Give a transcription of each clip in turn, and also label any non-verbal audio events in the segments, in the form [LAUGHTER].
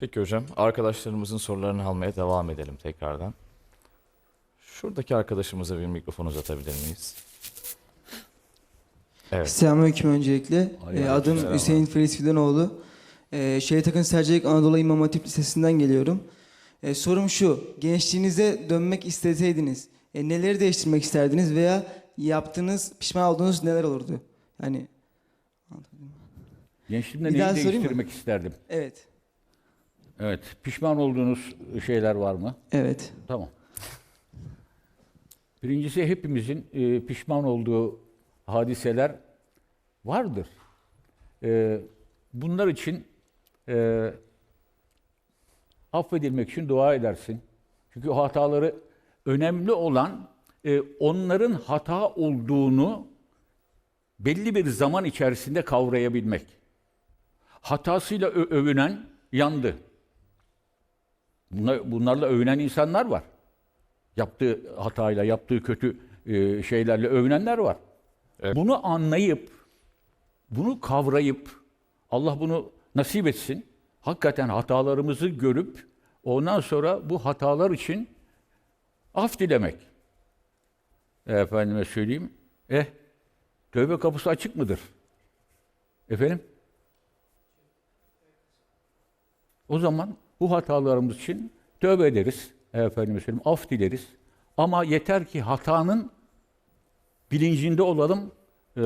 Peki hocam, arkadaşlarımızın sorularını almaya devam edelim tekrardan. Şuradaki arkadaşımıza bir mikrofon uzatabilir miyiz? Evet. Selamünaleyküm öncelikle. Ee, adım selam. Hüseyin Feriz Fidanoğlu. Ee, Şehit Akın Sercelik Anadolu İmam Hatip Lisesi'nden geliyorum. Ee, sorum şu, gençliğinize dönmek isteseydiniz e, neleri değiştirmek isterdiniz veya yaptığınız, pişman olduğunuz neler olurdu? Yani Gençliğimde Bir neyi sorayım mı? değiştirmek isterdim? evet, Evet. Pişman olduğunuz şeyler var mı? evet. Tamam. Birincisi hepimizin e, pişman olduğu hadiseler vardır. E, bunlar için e, affedilmek için dua edersin. Çünkü o hataları önemli olan e, onların hata olduğunu belli bir zaman içerisinde kavrayabilmek. Hatasıyla övünen yandı. Bunlar, bunlarla övünen insanlar var. Yaptığı hatayla, yaptığı kötü e, şeylerle övünenler var. Evet. Bunu anlayıp, bunu kavrayıp, Allah bunu nasip etsin. Hakikaten hatalarımızı görüp, ondan sonra bu hatalar için af dilemek. Efendime söyleyeyim. Eh, tövbe kapısı açık mıdır? Efendim? O zaman bu hatalarımız için tövbe ederiz. Efendime söyleyeyim, af dileriz. Ama yeter ki hatanın bilincinde olalım, e,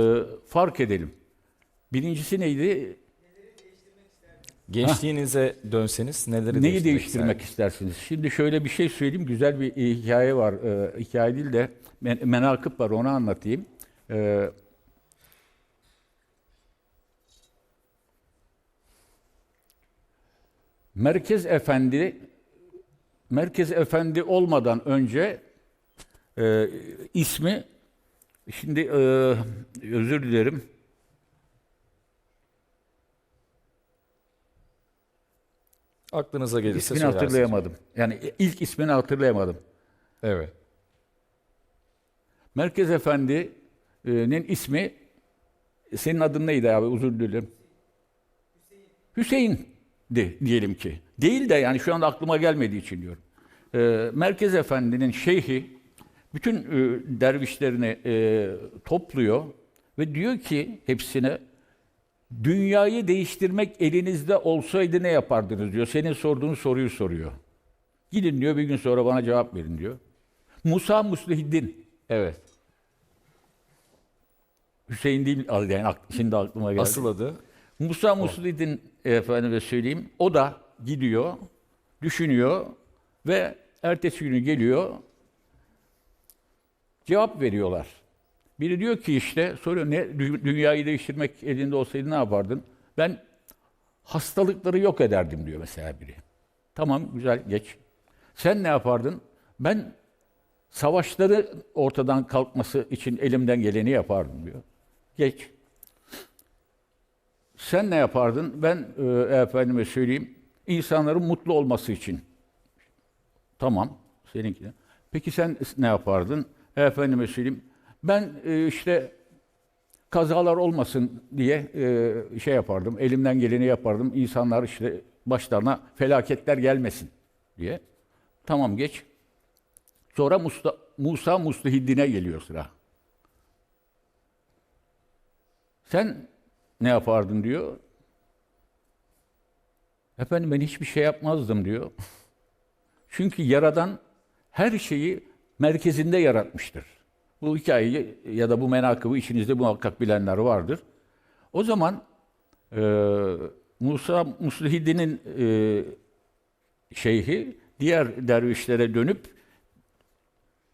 fark edelim. Birincisi neydi? Gençliğinize dönseniz neleri Neyi değiştirmek istersiniz? Şimdi şöyle bir şey söyleyeyim. Güzel bir hikaye var. E, hikaye değil de men- menakıb var. Onu anlatayım. E, Merkez Efendi Merkez Efendi olmadan önce e, ismi şimdi e, özür dilerim. Aklınıza gelirse İsmini söylersiniz. hatırlayamadım. Yani ilk ismini hatırlayamadım. Evet. Merkez Efendi'nin ismi senin adın neydi abi? Özür dilerim. Hüseyin'di diyelim ki. Değil de yani şu anda aklıma gelmediği için diyorum. Ee, Merkez Efendi'nin şeyhi bütün e, dervişlerini e, topluyor ve diyor ki hepsine dünyayı değiştirmek elinizde olsaydı ne yapardınız diyor. Senin sorduğun soruyu soruyor. Gidin diyor bir gün sonra bana cevap verin diyor. Musa Muslihiddin Evet. Hüseyin değil yani şimdi aklıma geldi. Asıl adı Musa Muslid'in efendime söyleyeyim o da gidiyor, düşünüyor ve ertesi günü geliyor cevap veriyorlar. Biri diyor ki işte soruyor ne dü- dünyayı değiştirmek elinde olsaydı ne yapardın? Ben hastalıkları yok ederdim diyor mesela biri. Tamam güzel geç. Sen ne yapardın? Ben savaşları ortadan kalkması için elimden geleni yapardım diyor. Geç. Sen ne yapardın? Ben e, efendime söyleyeyim, insanların mutlu olması için. Tamam, seninki de. Peki sen ne yapardın? Efendime söyleyeyim, ben e, işte kazalar olmasın diye e, şey yapardım, elimden geleni yapardım. İnsanlar işte başlarına felaketler gelmesin diye. Tamam geç. Sonra Musa, Musa Muslihiddin'e geliyor sıra. Sen ne yapardın diyor. Efendim ben hiçbir şey yapmazdım diyor. Çünkü Yaradan her şeyi merkezinde yaratmıştır. Bu hikayeyi ya da bu menakıbı içinizde muhakkak bilenler vardır. O zaman e, Musa Muslihiddin'in e, şeyhi diğer dervişlere dönüp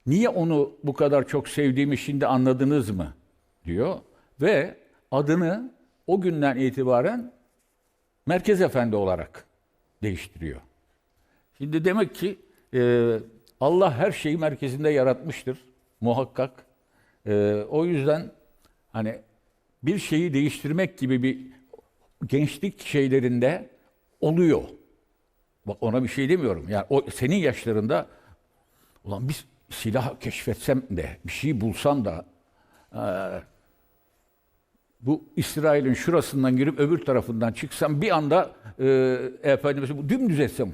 niye onu bu kadar çok sevdiğimi şimdi anladınız mı diyor ve adını o günden itibaren Merkez Efendi olarak değiştiriyor. Şimdi demek ki e, Allah her şeyi merkezinde yaratmıştır muhakkak. E, o yüzden hani bir şeyi değiştirmek gibi bir gençlik şeylerinde oluyor. Bak ona bir şey demiyorum. Yani o senin yaşlarında ulan bir silah keşfetsem de bir şey bulsam da e, bu İsrail'in şurasından girip öbür tarafından çıksam bir anda e, efendim dümdüz etsem.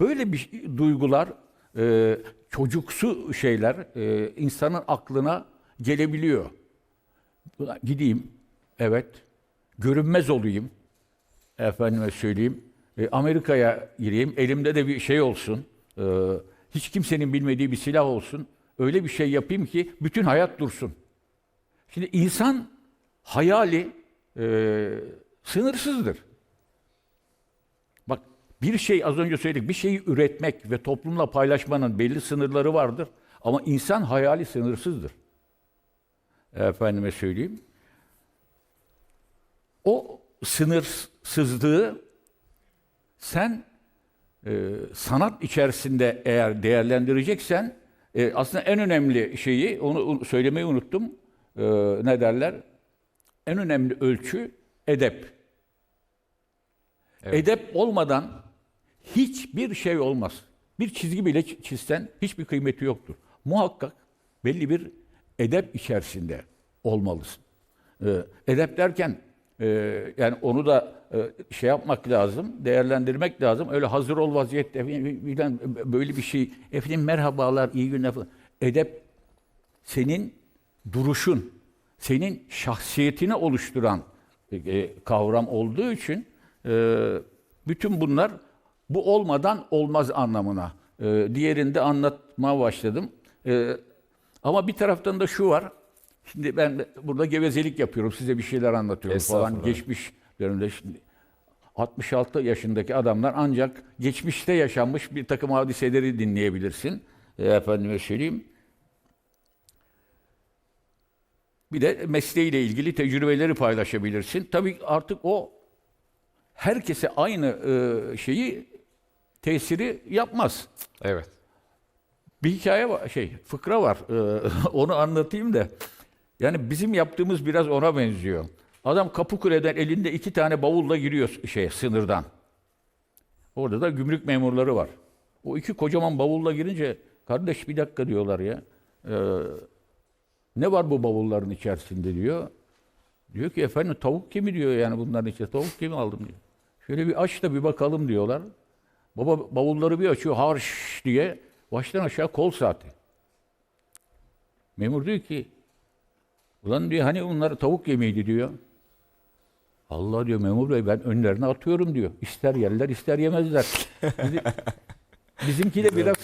Böyle bir şey- duygular, e, çocuksu şeyler e, insanın aklına gelebiliyor. Gideyim, evet, görünmez olayım, efendime söyleyeyim, e, Amerika'ya gireyim, elimde de bir şey olsun, e, hiç kimsenin bilmediği bir silah olsun, öyle bir şey yapayım ki bütün hayat dursun. Şimdi insan hayali e, sınırsızdır. Bak bir şey az önce söyledik, bir şeyi üretmek ve toplumla paylaşmanın belli sınırları vardır. Ama insan hayali sınırsızdır. Efendime söyleyeyim. O sınırsızlığı sen e, sanat içerisinde eğer değerlendireceksen e, aslında en önemli şeyi onu söylemeyi unuttum. E, ne derler? En önemli ölçü edep. Edep olmadan hiçbir şey olmaz. Bir çizgi bile çi- çizsen hiçbir kıymeti yoktur. Muhakkak belli bir edep içerisinde olmalısın. Ee, edep derken e, yani onu da e, şey yapmak lazım, değerlendirmek lazım. Öyle hazır ol vaziyette böyle bir şey. Efendim merhabalar, iyi günler falan. Edep senin duruşun, senin şahsiyetini oluşturan e, kavram olduğu için e, bütün bunlar bu olmadan olmaz anlamına. E, diğerini de anlatmaya başladım. E, ama bir taraftan da şu var. Şimdi ben burada gevezelik yapıyorum, size bir şeyler anlatıyorum falan. Geçmiş dönemde şimdi 66 yaşındaki adamlar ancak geçmişte yaşanmış bir takım hadiseleri dinleyebilirsin. E, efendime söyleyeyim. Bir de mesleğiyle ilgili tecrübeleri paylaşabilirsin. Tabii artık o herkese aynı e, şeyi tesiri yapmaz. Evet. Bir hikaye var, şey, fıkra var. Ee, [LAUGHS] onu anlatayım da. Yani bizim yaptığımız biraz ona benziyor. Adam Kapıkule'den elinde iki tane bavulla giriyor şey sınırdan. Orada da gümrük memurları var. O iki kocaman bavulla girince kardeş bir dakika diyorlar ya. Ee, ne var bu bavulların içerisinde diyor. Diyor ki efendim tavuk kemi diyor yani bunların içinde. Tavuk kemi aldım diyor. Şöyle bir aç da bir bakalım diyorlar. Baba bavulları bir açıyor harş diye. Baştan aşağı kol saati. Memur diyor ki ulan diyor hani bunlar tavuk yemeğiydi diyor. Allah diyor memur bey ben önlerine atıyorum diyor. İster yerler ister yemezler. Bizi- [LAUGHS] bizimki de biraz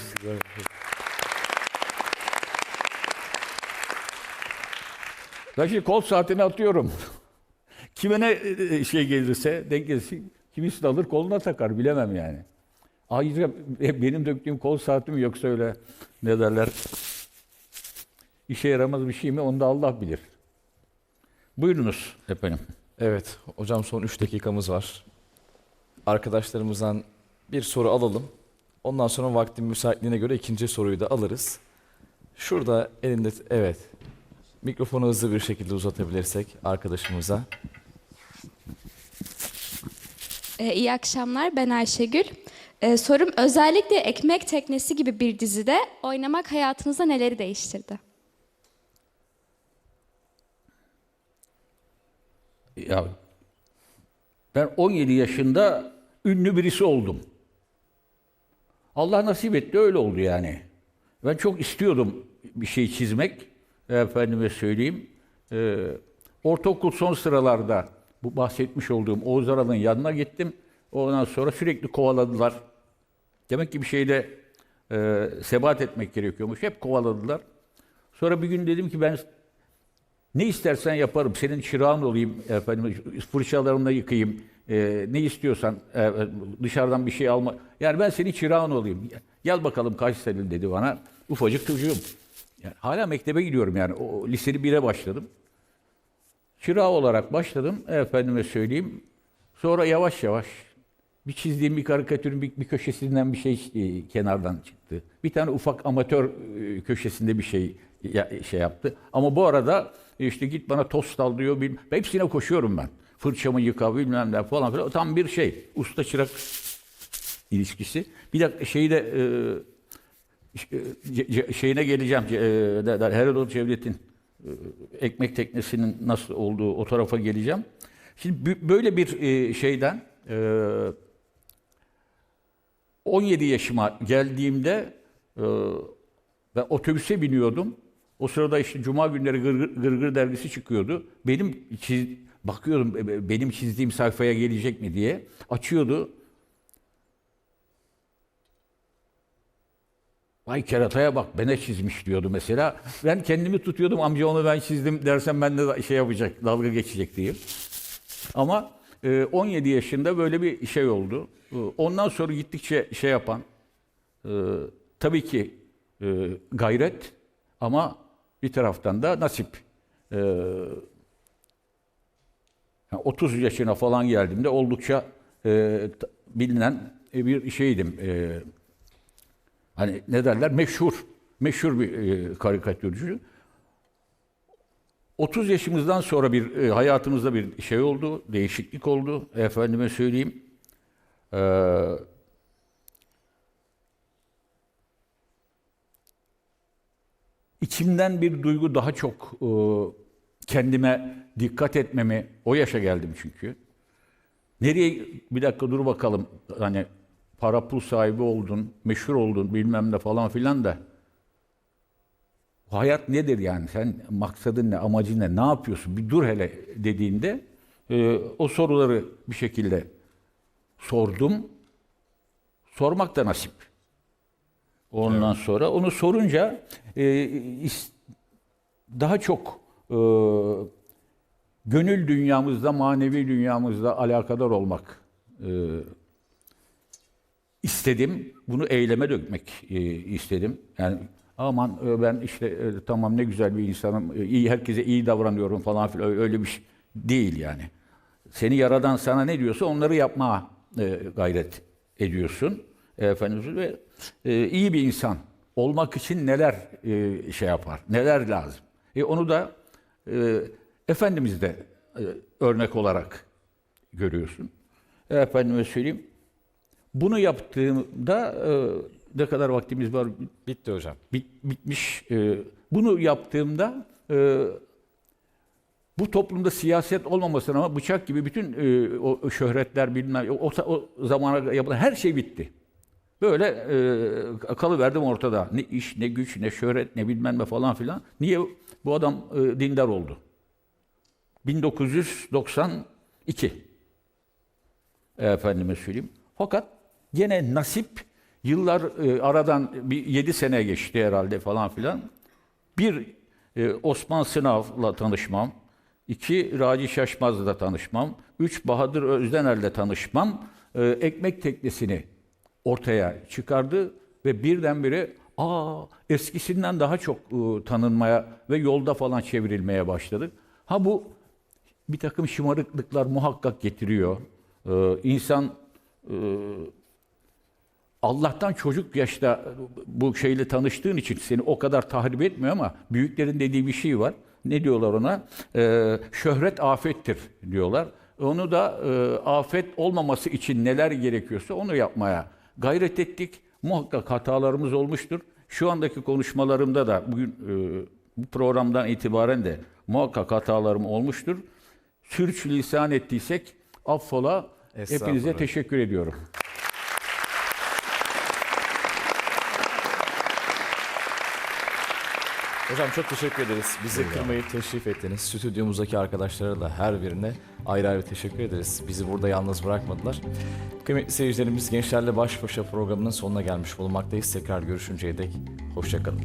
Ben şimdi kol saatini atıyorum. [LAUGHS] Kime ne e, şey gelirse, denk gelirse kimisi de alır koluna takar bilemem yani. Ayrıca benim döktüğüm kol saati mi yoksa öyle ne derler işe yaramaz bir şey mi onu da Allah bilir. Buyurunuz efendim. Evet. Hocam son 3 dakikamız var. Arkadaşlarımızdan bir soru alalım. Ondan sonra vaktin müsaitliğine göre ikinci soruyu da alırız. Şurada elinde evet. Mikrofonu hızlı bir şekilde uzatabilirsek arkadaşımıza. Ee, iyi akşamlar, ben Ayşegül. Ee, sorum özellikle Ekmek Teknesi gibi bir dizide oynamak hayatınızda neleri değiştirdi? Ya ben 17 yaşında ünlü birisi oldum. Allah nasip etti öyle oldu yani. Ben çok istiyordum bir şey çizmek. Efendime söyleyeyim. Ee, ortaokul son sıralarda bu bahsetmiş olduğum Oğuz Aral'ın yanına gittim. Ondan sonra sürekli kovaladılar. Demek ki bir şeyde e, sebat etmek gerekiyormuş. Hep kovaladılar. Sonra bir gün dedim ki ben ne istersen yaparım. Senin çırağın olayım. Efendim, fırçalarımla yıkayayım. Ee, ne istiyorsan e, dışarıdan bir şey alma. Yani ben senin çırağın olayım. Gel bakalım kaç senin dedi bana. Ufacık çocuğum. Yani hala mektebe gidiyorum yani. O liseli bire başladım. Çırağı olarak başladım. Efendime söyleyeyim. Sonra yavaş yavaş bir çizdiğim bir karikatürün bir, bir köşesinden bir şey e, kenardan çıktı. Bir tane ufak amatör e, köşesinde bir şey ya- şey yaptı. Ama bu arada işte git bana tost al diyor. Bilmem. Hepsine koşuyorum ben. Fırçamı yıka bilmem ne falan filan. Tam bir şey. Usta çırak ilişkisi. Bir dakika şeyi de e, şeyine geleceğim. Ce- e, Herodot Cevdet'in e, ekmek teknesinin nasıl olduğu o tarafa geleceğim. Şimdi böyle bir e, şeyden e, 17 yaşıma geldiğimde e, ben otobüse biniyordum. O sırada işte Cuma günleri Gırgır, Gırgır dergisi çıkıyordu. Benim çiz, bakıyorum e, e, benim çizdiğim sayfaya gelecek mi diye. Açıyordu. Vay kerataya bak bana çizmiş diyordu mesela. Ben kendimi tutuyordum amca onu ben çizdim dersem ben de şey yapacak dalga geçecek diye. Ama e, 17 yaşında böyle bir şey oldu. E, Ondan sonra gittikçe şey yapan e, tabii ki e, gayret ama bir taraftan da nasip. E, yani 30 yaşına falan geldiğimde oldukça e, bilinen e, bir şeydim. Hani ne derler? Meşhur. Meşhur bir e, karikatürcü. 30 yaşımızdan sonra bir e, hayatımızda bir şey oldu, değişiklik oldu. Efendime söyleyeyim. Ee, içimden bir duygu daha çok e, kendime dikkat etmemi, o yaşa geldim çünkü. Nereye, bir dakika dur bakalım, hani para pul sahibi oldun, meşhur oldun bilmem ne falan filan da. Hayat nedir yani? Sen maksadın ne, amacın ne, ne yapıyorsun? Bir dur hele dediğinde e, o soruları bir şekilde sordum. Sormak da nasip. Ondan sonra onu sorunca e, daha çok e, gönül dünyamızda, manevi dünyamızda alakadar olmak e, istedim. Bunu eyleme dökmek e, istedim. Yani aman e, ben işte e, tamam ne güzel bir insanım, e, iyi herkese iyi davranıyorum falan filan öyle- bir şey değil yani. Seni yaradan sana ne diyorsa onları yapmaya e, gayret ediyorsun. E, efendim ve e, iyi bir insan olmak için neler e, şey yapar, neler lazım. E, onu da e, Efendimiz de e, örnek olarak görüyorsun. E, efendime söyleyeyim. Bunu yaptığımda e, ne kadar vaktimiz var Bitti hocam. bit- bitmiş. E, bunu yaptığımda e, bu toplumda siyaset olmamasına ama bıçak gibi bütün e, o şöhretler bilmem o, o zamana yapılan her şey bitti. Böyle e, kalıverdim ortada. Ne iş, ne güç, ne şöhret, ne bilmem ne falan filan. Niye bu adam e, dindar oldu? 1992 efendime söyleyeyim. Fakat gene nasip yıllar e, aradan bir 7 sene geçti herhalde falan filan. Bir e, Osman Sınav'la tanışmam. iki Raci Şaşmaz'la tanışmam. Üç Bahadır Özdener'le tanışmam. e, ekmek teknesini ortaya çıkardı ve birdenbire aa eskisinden daha çok e, tanınmaya ve yolda falan çevrilmeye başladık. Ha bu bir takım şımarıklıklar muhakkak getiriyor. Ee, insan e, Allah'tan çocuk yaşta bu şeyle tanıştığın için seni o kadar tahrip etmiyor ama büyüklerin dediği bir şey var. Ne diyorlar ona? Ee, şöhret afettir diyorlar. Onu da e, afet olmaması için neler gerekiyorsa onu yapmaya gayret ettik. Muhakkak hatalarımız olmuştur. Şu andaki konuşmalarımda da bugün e, bu programdan itibaren de muhakkak hatalarım olmuştur. Sürçülisan ettiysek affola. Hepinize teşekkür ediyorum. Hocam çok teşekkür ederiz. Bizi kırmayı teşrif ettiniz. Stüdyomuzdaki arkadaşlara da her birine ayrı ayrı teşekkür ederiz. Bizi burada yalnız bırakmadılar. Kıymetli seyircilerimiz Gençlerle Baş Başa programının sonuna gelmiş bulunmaktayız. Tekrar görüşünceye dek hoşçakalın.